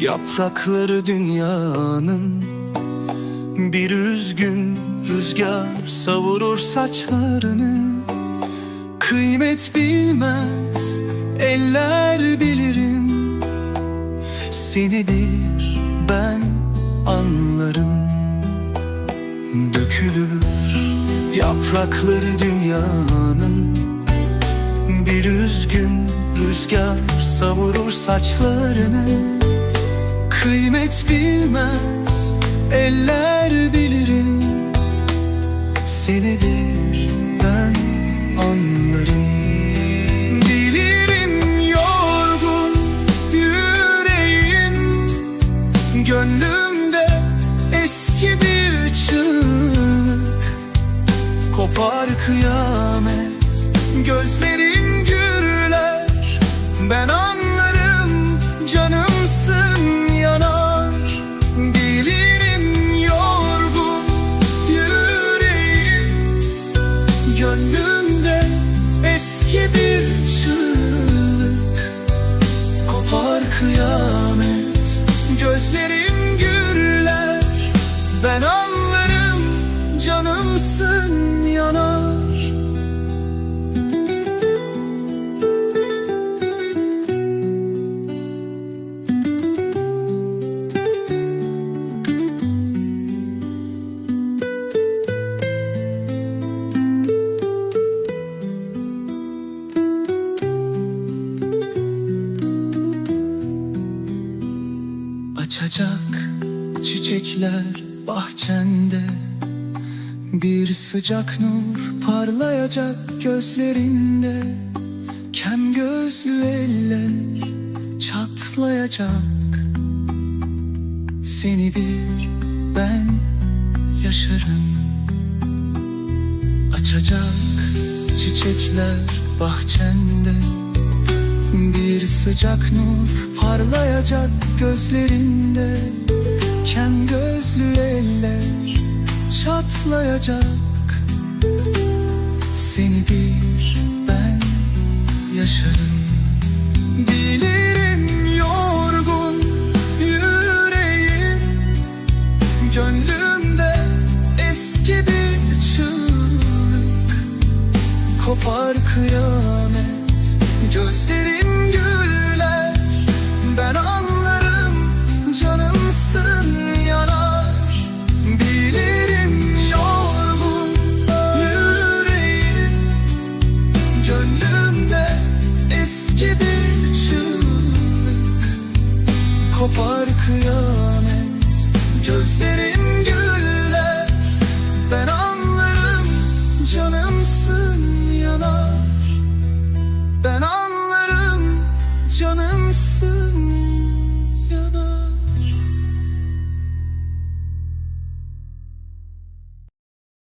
Yaprakları dünyanın. Bir üzgün rüzgar savurur saçlarını. Kıymet bilmez eller bilirim. Seni bir ben anlarım. Dökülür yaprakları dünyanın. Bir üzgün saçlarını Kıymet bilmez eller bilirim. Seni bir ben anlarım. Bilirim yorgun yüreğin Gönlümde eski bir çığlık. Kopar kıyamet Açacak çiçekler bahçende. Bir sıcak nur parlayacak gözlerinde. Kem gözlü eller çatlayacak. Seni bir ben yaşarım. Açacak çiçekler bahçende. Bir sıcak nur parlayacak gözlerinde. Kem gözlü eller çatlayacak. Seni bir ben yaşarım. Bilirim yorgun yüreğin. Gönlümde eski bir çığlık. Kopar kıyamet. Gözlerin Kopar kıyamet Gözlerin güller